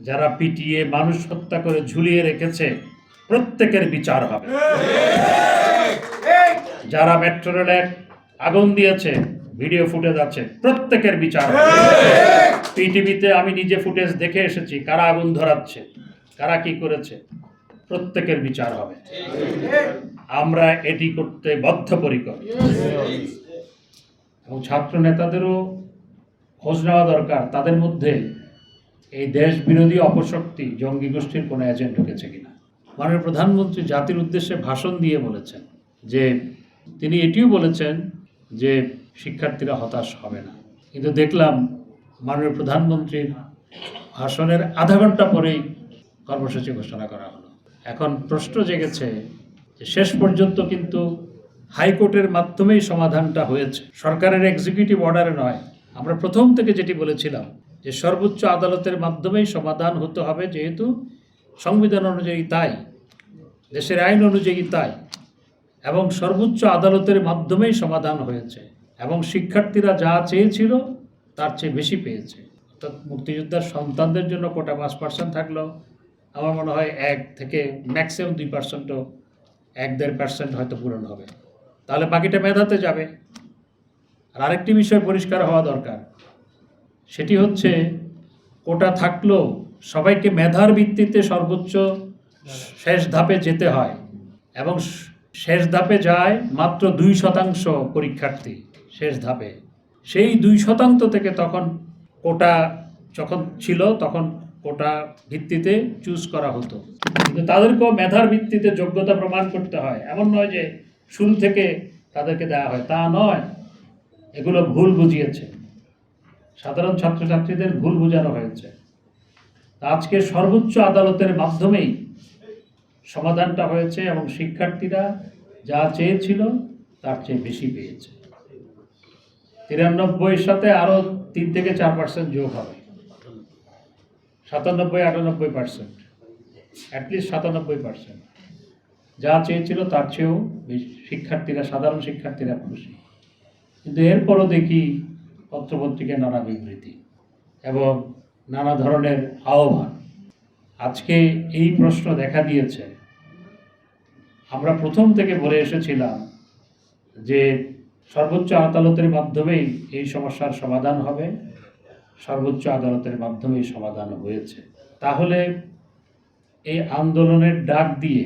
যারা পিটিয়ে মানুষ হত্যা করে ঝুলিয়ে রেখেছে, প্রত্যেকের বিচার হবে। যারা মেট্রো রেলে আগুন দিয়েছে ভিডিও ফুটেজ আছে, প্রত্যেকের বিচার হবে। পিটিভিতে আমি নিজে ফুটেজ দেখে এসেছি, কারা আগুন ধরাচ্ছে, কারা কি করেছে, প্রত্যেকের বিচার হবে। আমরা এটি করতে বদ্ধপরিকর। এবং ছাত্র নেতাদেরও খোঁজ নেওয়া দরকার, তাদের মধ্যে এই দেশ বিরোধী অপশক্তি জঙ্গি গোষ্ঠীর কোনো এজেন্ট ঢুকেছে কিনা? মাননীয় প্রধানমন্ত্রী জাতির উদ্দেশ্যে ভাষণ দিয়ে বলেছেন যে, তিনি এটিও বলেছেন যে শিক্ষার্থীরা হতাশ হবে না। কিন্তু দেখলাম মাননীয় প্রধানমন্ত্রীর ভাষণের আধা ঘণ্টা পরেই কর্মসূচি ঘোষণা করা হলো। এখন প্রশ্ন জেগেছে যে, শেষ পর্যন্ত কিন্তু হাইকোর্টের মাধ্যমেই সমাধানটা হয়েছে। সরকারের এক্সিকিউটিভ অর্ডারে নয়। আমরা প্রথম থেকে যেটি বলেছিলাম যে সর্বোচ্চ আদালতের মাধ্যমেই সমাধান হতে হবে যেহেতু সংবিধান অনুযায়ী তাই, দেশের আইন অনুযায়ী তাই, এবং সর্বোচ্চ আদালতের মাধ্যমেই সমাধান হয়েছে, এবং শিক্ষার্থীরা যা চেয়েছিল তার চেয়ে বেশি পেয়েছে। অর্থাৎ মুক্তিযোদ্ধার সন্তানদের জন্য কোটা পাঁচ পার্সেন্ট থাকলেও আমার মনে হয় এক থেকে ম্যাক্সিমাম দুই পার্সেন্টও এক দেড় পার্সেন্ট হয়তো পূরণ হবে। তাহলে বাকিটা মেধাতে যাবে। আর আরেকটি বিষয় পরিষ্কার হওয়া দরকার। সেটি হচ্ছে, কোটা থাকলেও সবাইকে মেধার ভিত্তিতে সর্বোচ্চ শেষ ধাপে যেতে হয় এবং শেষ ধাপে যায় মাত্র দুই শতাংশ পরীক্ষার্থী শেষ ধাপে। সেই দুই শতাংশ থেকে তখন কোটা যখন ছিল, তখন কোটা ভিত্তিতে চুজ করা হতো। কিন্তু তাদেরকেও মেধার ভিত্তিতে যোগ্যতা প্রমাণ করতে হয়। এমন নয় যে শুরু থেকে তাদেরকে দেওয়া হয়। তা নয়, এগুলো ভুল বুঝিয়েছে। সাধারণ ছাত্রছাত্রীদের ভুল বোঝানো হয়েছে। আজকে সর্বোচ্চ আদালতের মাধ্যমেই সমাধানটা হয়েছে এবং শিক্ষার্থীরা যা চেয়েছিল তার চেয়ে বেশি পেয়েছে। তিরানব্বইয়ের সাথে আরও তিন থেকে চার পার্সেন্ট যোগ হবে। সাতানব্বই, আটানব্বই পার্সেন্ট অ্যাটলিস্ট সাতানব্বই পার্সেন্ট যা চেয়েছিল তার চেয়েও শিক্ষার্থীরা, সাধারণ শিক্ষার্থীরা খুশি। কিন্তু এরপরও দেখি পত্রপত্রিকায় নানা বিবৃতি এবং নানা ধরনের আহ্বান আজকে এই প্রশ্ন দেখা দিয়েছে। আমরা প্রথম থেকে বলে এসেছিলাম যে সর্বোচ্চ আদালতের মাধ্যমেই এই সমস্যার সমাধান হবে, সর্বোচ্চ আদালতের মাধ্যমেই সমাধান হয়েছে। তাহলে এই আন্দোলনের ডাক দিয়ে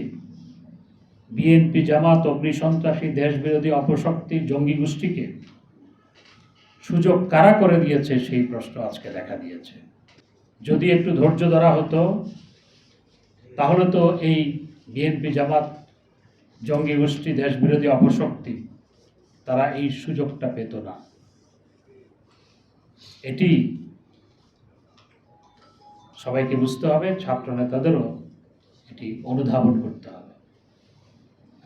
বিএনপি জামাত, অগ্নিসন্ত্রাসী, দেশবিরোধী, অপশক্তি, জঙ্গি গোষ্ঠীকে সুযোগ কারা করে দিয়েছে সেই প্রশ্ন আজকে দেখা দিয়েছে। যদি একটু ধৈর্য ধরা হতো তাহলে তো এই বিএনপি জামাত জঙ্গি গোষ্ঠী দেশবিরোধী অপশক্তি তারা এই সুযোগটা পেত না। এটি সবাইকে বুঝতে হবে ছাত্র নেতাদেরও এটি অনুধাবন করতে হবে।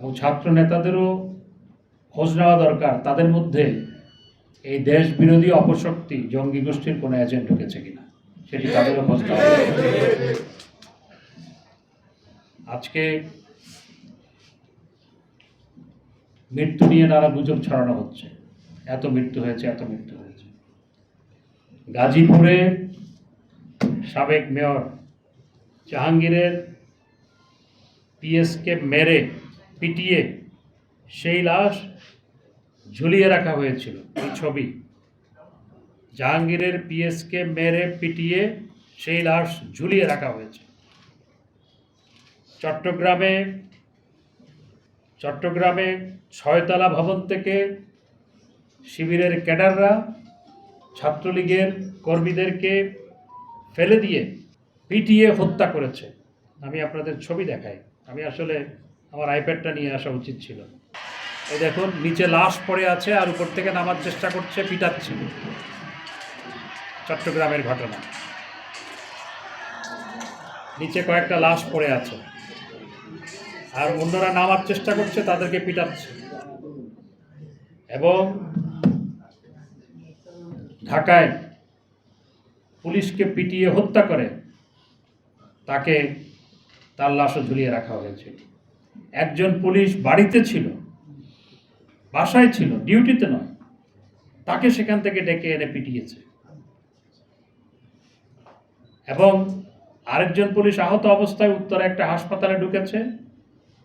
এবং ছাত্র নেতাদেরও খোঁজ নেওয়া দরকার তাদের মধ্যে এই দেশ বিরোধী অপশক্তি জঙ্গি গোষ্ঠীর কোনো এজেন্ট ঢুকেছে কিনা, সেটি তাদেরও নেওয়া আজকে মৃত্যু নিয়ে নানা গুজব ছড়ানো হচ্ছে। এত মৃত্যু হয়েছে, এত মৃত্যু হয়েছে। গাজীপুরে সাবেক মেয়র জাহাঙ্গীরের পিএসকে মেরে পিটিয়ে সেই লাশ ঝুলিয়ে রাখা হয়েছিল এই ছবি। জাহাঙ্গীরের পিএসকে মেরে পিটিয়ে সেই লাশ ঝুলিয়ে রাখা হয়েছে। চট্টগ্রামে চট্টগ্রামে ছয়তলা ভবন থেকে শিবিরের ক্যাডাররা ছাত্রলীগের কর্মীদেরকে ফেলে দিয়ে পিটিয়ে হত্যা করেছে। আমি আপনাদের ছবি দেখাই। আমি আসলে আমার আইপ্যাডটা নিয়ে আসা উচিত ছিল। এই দেখুন, নিচে লাশ পড়ে আছে আর উপর থেকে নামার চেষ্টা করছে, পিটাচ্ছে। চট্টগ্রামের ঘটনা। নিচে কয়েকটা লাশ পড়ে আছে। আর অন্যরা নামার চেষ্টা করছে, তাদেরকে পিটাচ্ছে। এবং ঢাকায় পুলিশকে পিটিয়ে হত্যা করে তাকে তার লাশও ঝুলিয়ে রাখা হয়েছে। একজন পুলিশ বাড়িতে ছিল বাসায় ছিল, ডিউটিতে নয়। তাকে সেখান থেকে ডেকে এনে পিটিয়েছে। এবং আরেকজন পুলিশ আহত অবস্থায় উত্তরে একটা হাসপাতালে ঢুকেছে।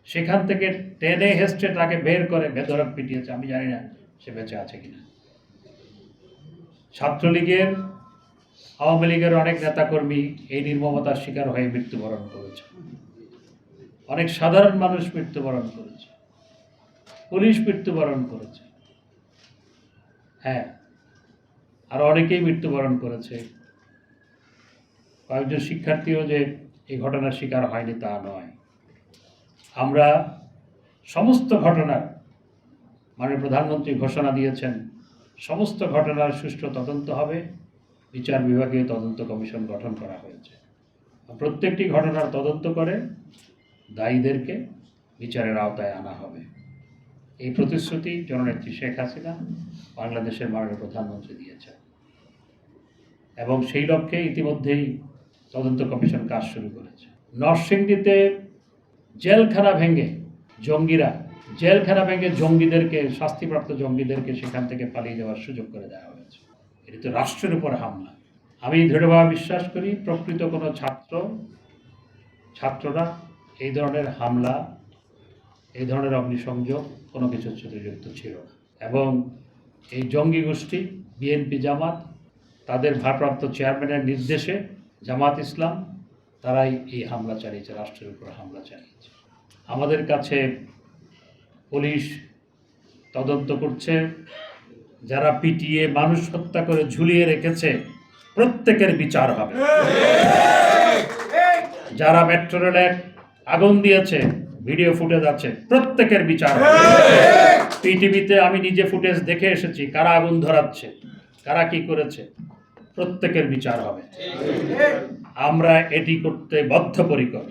সেখান থেকে টেনে হেস্টে তাকে বের করে বেধরক পিটিয়েছে। আমি জানি না সে বেঁচে আছে কিনা। ছাত্রলীগের, আওয়ামী লীগের অনেক নেতাকর্মী এই নির্মমতার শিকার হয়ে মৃত্যুবরণ করেছে। অনেক সাধারণ মানুষ মৃত্যুবরণ করেছে। পুলিশ মৃত্যুবরণ করেছে। হ্যাঁ আর অনেকেই মৃত্যুবরণ করেছে। কয়েকজন শিক্ষার্থীও যে এই ঘটনার শিকার হয়নি তা নয়। আমরা সমস্ত ঘটনার মানে প্রধানমন্ত্রী ঘোষণা দিয়েছেন, সমস্ত ঘটনার সুষ্ঠু তদন্ত হবে। বিচার বিভাগীয় তদন্ত কমিশন গঠন করা হয়েছে। প্রত্যেকটি ঘটনার তদন্ত করে দায়ীদেরকে বিচারের আওতায় আনা হবে। এই প্রতিশ্রুতি জননেত্রী শেখ হাসিনা বাংলাদেশের মাননীয় প্রধানমন্ত্রী দিয়েছেন। এবং সেই লক্ষ্যে ইতিমধ্যেই তদন্ত কমিশন কাজ শুরু করেছে। নরসিংদীতে জেলখানা ভেঙে জঙ্গিরা, জেলখানা ভেঙে জঙ্গিদেরকে, শাস্তিপ্রাপ্ত জঙ্গিদেরকে সেখান থেকে পালিয়ে যাওয়ার সুযোগ করে দেওয়া হয়েছে। এটি তো রাষ্ট্রের উপর হামলা। আমি দৃঢ়ভাবে বিশ্বাস করি, প্রকৃত কোনো ছাত্র, ছাত্ররা এই ধরনের হামলা এই ধরনের অগ্নিসংযোগ কোনো কিছুর সাথে যুক্ত ছিল না। এবং এই জঙ্গি গোষ্ঠী বিএনপি জামাত তাদের ভারপ্রাপ্ত চেয়ারম্যানের নির্দেশে জামাত ইসলাম তারাই এই হামলা চালিয়েছে রাষ্ট্রের উপর হামলা চালিয়েছে। আমাদের কাছে পুলিশ তদন্ত করছে যারা পিটিয়ে মানুষ হত্যা করে ঝুলিয়ে রেখেছে প্রত্যেকের বিচার হবে। যারা মেট্রো রেলে আগুন দিয়েছে ভিডিও ফুটেজ আছে, প্রত্যেকের বিচার পৃথিবীতে আমি নিজে ফুটেজ দেখে এসেছি, কারা আগুন ধরাচ্ছে, কারা কি করেছে, প্রত্যেকের বিচার হবে। আমরা এটি করতে বদ্ধপরিকর